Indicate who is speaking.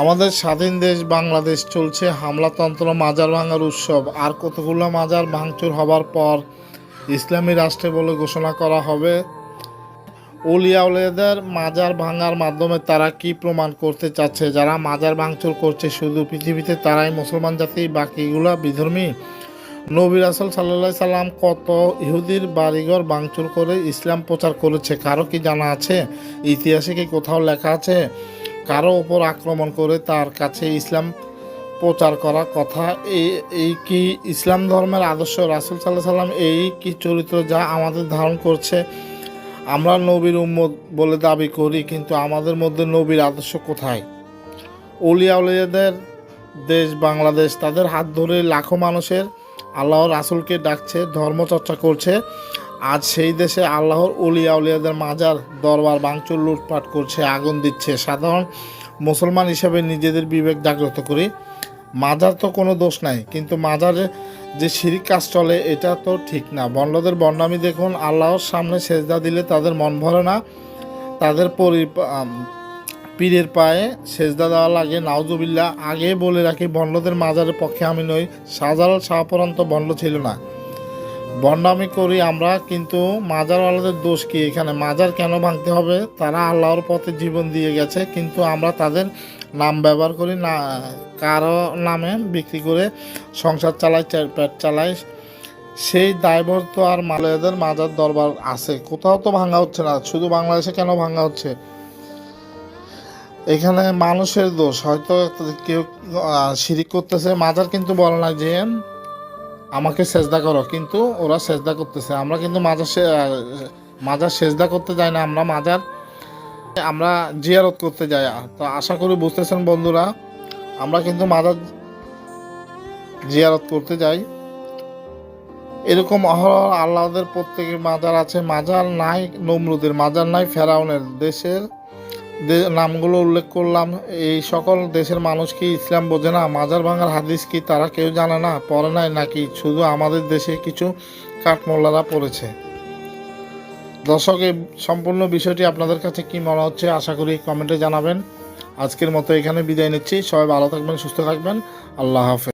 Speaker 1: আমাদের স্বাধীন দেশ বাংলাদেশ চলছে, হামলাতন্ত্র মাজার ভাঙার উৎসব। আর কতগুলো মাজার ভাঙচুর হবার পর ইসলামী রাষ্ট্রে বলে ঘোষণা করা হবে। উলিয়াউলিয়াদের মাজার ভাঙার মাধ্যমে তারা কি প্রমাণ করতে চাচ্ছে? যারা মাজার ভাঙচুর করছে শুধু পৃথিবীতে তারাই মুসলমান জাতি, বাকিগুলা বিধর্মী? নবী রাসুল সাল্লাহ সাল্লাম কত ইহুদির বাড়িঘর ভাঙচুর করে ইসলাম প্রচার করেছে, কারও কি জানা আছে? ইতিহাসে কি কোথাও লেখা আছে? কারও ওপর আক্রমণ করে তার কাছে ইসলাম প্রচার করা কথা। এই কি ইসলাম ধর্মের আদর্শ? রাসুল সাল্লাহ সাল্লাম এই কি চরিত্র যা আমাদের ধারণ করছে? আমরা নবীর উম্মত বলে দাবি করি, কিন্তু আমাদের মধ্যে নবীর আদর্শ কোথায়? উলিয়া উলিয়াদের দেশ বাংলাদেশ, তাদের হাত ধরে লাখো মানুষের আল্লাহর রাসুলকে ডাকছে, ধর্মচর্চা করছে। আজ সেই দেশে আল্লাহর উলিয়া উলিয়াদের মাজার, দরবার, ভাঙচুর, লুটপাট করছে, আগুন দিচ্ছে। সাধারণ মুসলমান হিসেবে নিজেদের বিবেক জাগ্রত করি। মাজার তো কোনো দোষ নাই, কিন্তু মাজারে যে শিরিক কাজ চলে, এটা তো ঠিক না। বন্ডদের বন্ডামি দেখুন, আল্লাহর সামনে সেজদা দিলে তাদের মন ভরে না। তাদের পরি পীরের পায়ে সেজদা দেওয়া লাগে। নাওজুবিল্লা আগে বলে রাখি বন্ডদের মাজারের পক্ষে আমি নই। শাহজালাল শাহপরান্ত বন্ড ছিল না। বন্ডামি করি আমরা, কিন্তু মাজারওয়ালাদের দোষ কি? এখানে মাজার কেন ভাঙতে হবে? তারা আল্লাহর পথে জীবন দিয়ে গেছে, কিন্তু আমরা তাদের নাম ব্যবহার করি না, কারও নামে বিক্রি করে সংসার চালাই পেট চালাই। সেই দায়বর তো আর মালয়াদের মাজার দরবার আছে। কোথাও তো ভাঙা হচ্ছে না, শুধু বাংলাদেশে কেন ভাঙা হচ্ছে? এখানে মানুষের দোষ, হয়তো কেউ শিরিক করতেছে, মাজার কিন্তু বলে না যে আমাকে সেজদা করো, কিন্তু ওরা সেজদা করতেছে। আমরা কিন্তু মাজার মাজার সেজদা করতে যাই না, আমরা মাজার আমরা জিয়ারত করতে যাই। তো আশা করি বুঝতেছেন বন্ধুরা, আমরা কিন্তু মাজার জিয়ারত করতে যাই। এরকম অহরহ আল্লাহদের প্রত্যেকের মাজার আছে। মাজার নাই নমরুদের, মাজার নাই ফেরাউনের, দেশের নামগুলো উল্লেখ করলাম। এই সকল দেশের মানুষ কি ইসলাম বোঝে না? মাজার ভাঙার হাদিস কি তারা কেউ জানে না? পড়ে নাই নাকি? শুধু আমাদের দেশে কিছু কাঠমোল্লারা পড়েছে। দর্শক, এই সম্পূর্ণ বিষয়টি আপনাদের কাছে কি মনে হচ্ছে আশা করি কমেন্টে জানাবেন। আজকের মতো এখানে বিদায় নিচ্ছি। সবাই ভালো থাকবেন, সুস্থ থাকবেন। আল্লাহ হাফেজ।